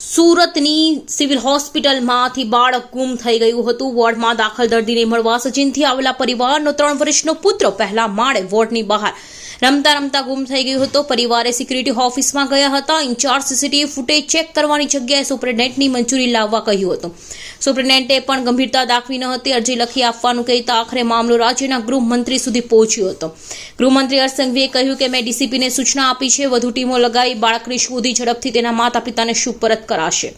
સુરતની સિવિલ હોસ્પિટલમાંથી બાળક ગુમ થઈ ગયું હતું. વોર્ડમાં દાખલ દર્દીને મળવા સચિનથી આવેલા પરિવારનો ત્રણ વર્ષનો પુત્ર, પહેલા માળે વોર્ડની બહાર રમતા રમતા ગુમ થઈ ગયો હતો. પરિવારે સિક્યુરિટી ઓફિસમાં ગયા હતા. ઇન્ચાર્જ સીસીટીવી ફૂટેજ ચેક કરવાની જગ્યાએ સુપ્રિન્ટેન્ટની મંજૂરી લાવવા કહ્યું હતું. સુપ્રિન્ટેન્ટે પણ ગંભીરતા દાખવી ન હતી. અરજી લખી આપવાનું કહેતા આખરે મામલો રાજ્યના ગૃહમંત્રી સુધી પહોંચ્યો હતો. ગૃહમંત્રી હરસંઘવીએ કહ્યું કે મેં ડીસીપીને સૂચના આપી છે. વધુ ટીમો લગાવી બાળકની શોધી ઝડપથી તેના માતા પિતાને સુપરત કરાશે.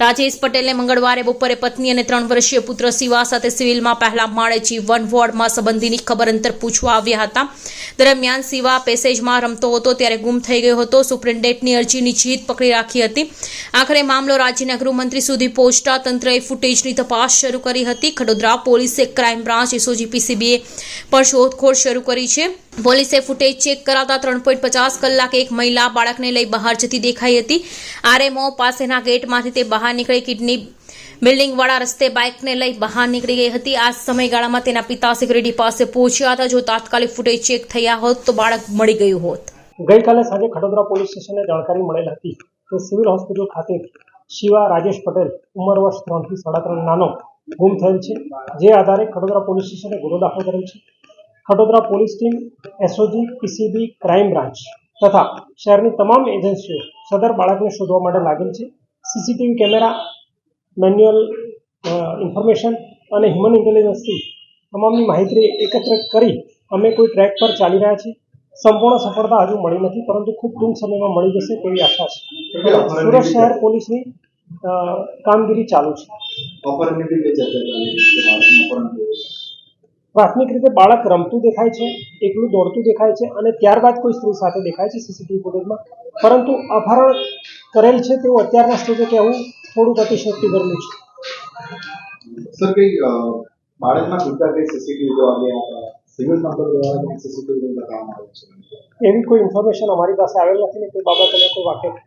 રાજેશ પટેલે મંગળવારે, બપોરે પત્ની અને ત્રણ વર્ષીય પુત્ર શિવા સાથે સિવિલમાં પહેલા માળે જીવન વોર્ડમાં સંબંધીની ખબર અંતર પૂછવા આવ્યા હતા. દરમિયાન શિવા પેસેજમાં રમતો હતો, ત્યારે ગુમ થઈ ગયો હતો. સુપ્રિન્ટેન્ટની અરજીની જીત પકડી રાખી હતી. આખરે મામલો રાજ્યના ગૃહમંત્રી સુધી પહોંચતા તંત્રએ ફૂટેજની તપાસ શરૂ કરી હતી. ખડોદરા પોલીસે ક્રાઇમ બ્રાન્ચ એસઓજી પીસીબીએ પણ શોધખોળ શરૂ કરી છે. પોલીસે ફૂટેજ ચેક કરાવતા ત્રણ પોઈન્ટ પચાસ કલાકે એક મહિલા બાળકને લઈ બહાર જતી દેખાઈ હતી. આરએમઓ પાસેના ગેટમાંથી તે બહાર નીકળી કિડની બિલ્ડિંગવાળા રસ્તે બાઇકને લઈ બહાર નીકળી ગઈ હતી. આ સમયગાળામાં તેના પિતા સિક્યુરિટી પાસે પહોંચ્યા હતા. જો તાત્કાલિક ફૂટેજ ચેક થયા હોત તો બાળક મળી ગયું હોત. ગઈકાલે સાંજે ખડોદરા પોલીસ સ્ટેશને જાણકારી મળેલ હતી કે સિવિલ હોસ્પિટલ ખાતે શિવા રાજેશ પટેલ ઉંમર વર્ષ ત્રણથી સાડા ત્રણ નાનો ગુમ થયેલ છે. જે આધારે ખડોદરા પોલીસ સ્ટેશને ગુનો દાખલ કરેલ છે. Vadodara police team SOG PCB crime branch તથા શહેરની તમામ એજન્સીઓ સદર બાળકને શોધવા માટે લાગેલ છે. સીસીટીવી કેમેરા મેન્યુઅલ ઇન્ફોર્મેશન અને હ્યુમન ઇન્ટેલિજન્સથી તમામની માહિતી એકત્ર કરી અમે કોઈ ટ્રેક પર ચાલી રહ્યા છીએ. સંપૂર્ણ સફળતા હજુ મળી નથી, પરંતુ ખૂબ ટૂંક સમયમાં મળી જશે તેવી આશા છે. સુરત શહેર પોલીસની કામગીરી ચાલુ છે અપહરણની બી કઈ ચર્ચા ચાલી રહી છે બાળકનું અપહરણ થયું. પ્રાથમિક રીતે બાળક રમતું દેખાય છે એકલું દોડતું દેખાય છે અને ત્યારબાદ કોઈ સ્ત્રી સાથે દેખાય છે સીસીટીવી ફૂટેજમાં પરંતુ અપહરણ કરેલ છે તેવું અત્યારના સ્ટેજે કહેવું થોડુંક અતિશયોક્તિ ભરેલું છે. સર કઈ બાળકના પિતા કઈ સીસીટીવી જોવા ગયા સિવિલ નંબર દ્વારા કઈ સીસીટીવી બતાવવામાં આવ્યું છે? એવી કોઈ ઇન્ફોર્મેશન અમારી પાસે આવેલ નથી ને તે બાબતે અમે કોઈ વાકેફ